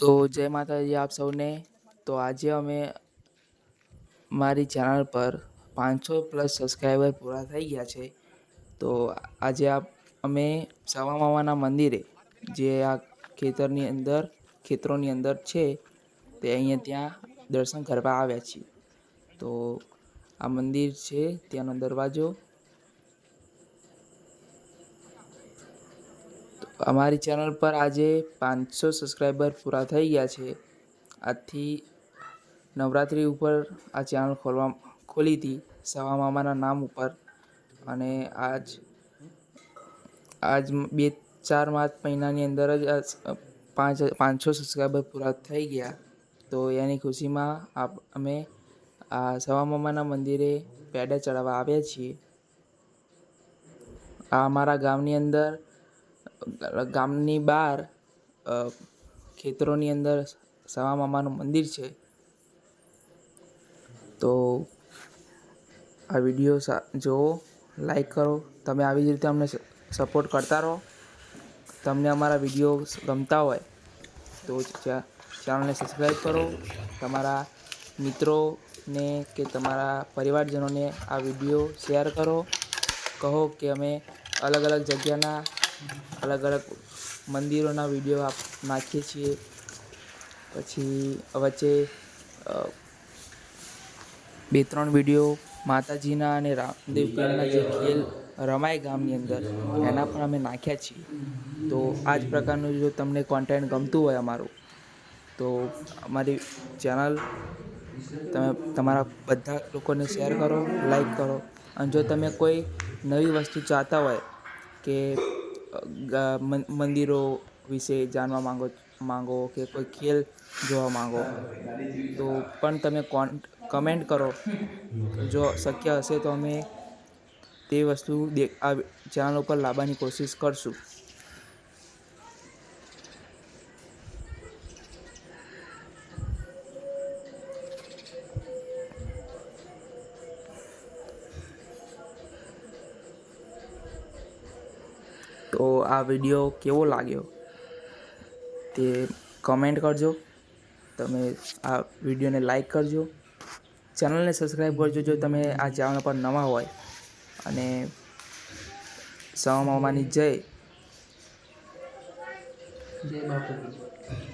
તો જય માતાજી આપ સૌને. તો આજે અમે મારી ચેનલ પર પાંચસો પ્લસ સબસ્ક્રાઈબર પૂરા થઈ ગયા છે. તો આજે આપ, અમે સવા મામાના મંદિરે, જે આ ખેતરની અંદર, ખેતરોની અંદર છે, તે અહીંયા ત્યાં દર્શન કરવા આવ્યા છીએ. તો આ મંદિર છે, ત્યાંનો દરવાજો અમારી ચેનલ પર આજે પાંચસો સબસ્ક્રાઈબર પૂરા થઈ ગયા છે. આજથી નવરાત્રિ ઉપર આ ચેનલ ખોલવા ખોલી હતી, સવા મામાના નામ ઉપર. અને આજ આજ બે ચાર પાંચ મહિનાની અંદર જ પાંચ, પાંચસો સબસ્ક્રાઈબર પૂરા થઈ ગયા. તો એની ખુશીમાં આપ, અમે આ સવા મામાના મંદિરે પેડા ચડાવવા આવ્યા છીએ. આ અમારા ગામની અંદર ગામની બહાર ખેતરોની અંદર સવા મામાનું મંદિર છે. તો આ વીડિયો જુઓ લાઈક કરો. તમે આવી જ રીતે અમને સપોર્ટ કરતા રહો. તમને અમારા વીડિયો ગમતા હોય તો ચેનલને સબસ્ક્રાઈબ કરો. તમારા મિત્રોને કે તમારા પરિવારજનોને આ વીડિયો શેર કરો. કહો કે અમે અલગ અલગ જગ્યાના અલગ અલગ મંદિરોના વીડિયો આપ નાખીએ છીએ. પછી વચ્ચે બે ત્રણ વીડિયો માતાજીના અને રામદેવપીરના જે ખેલ રમાય ગામની અંદર, એના પણ અમે નાખ્યા છીએ. તો આ જ પ્રકારનું જો તમને કોન્ટેન્ટ ગમતું હોય અમારું, તો અમારી ચેનલ તમે, તમારા બધા લોકોને શેર કરો લાઈક કરો. અને જો તમે કોઈ નવી વસ્તુ ચાહતા હોય કે મંદિરો વિશે જાણવા માંગો માંગો કે કોઈ ખેલ જોવા માંગો? તો પણ તમે કોન કમેન્ટ કરો. જો શક્ય હશે તો અમે તે વસ્તુ ચેનલ ઉપર લાવવાની કોશિશ કરશું. તો આ વીડિયો કેવો લાગ્યો? તે કમેન્ટ કરજો. તમે આ વિડીયોને લાઈક કરજો. ચેનલને સબસ્ક્રાઈબ કરજો જો તમે આ ચેનલ પર નવા હોય. અને સવા મામાની જય. જય બાપુજી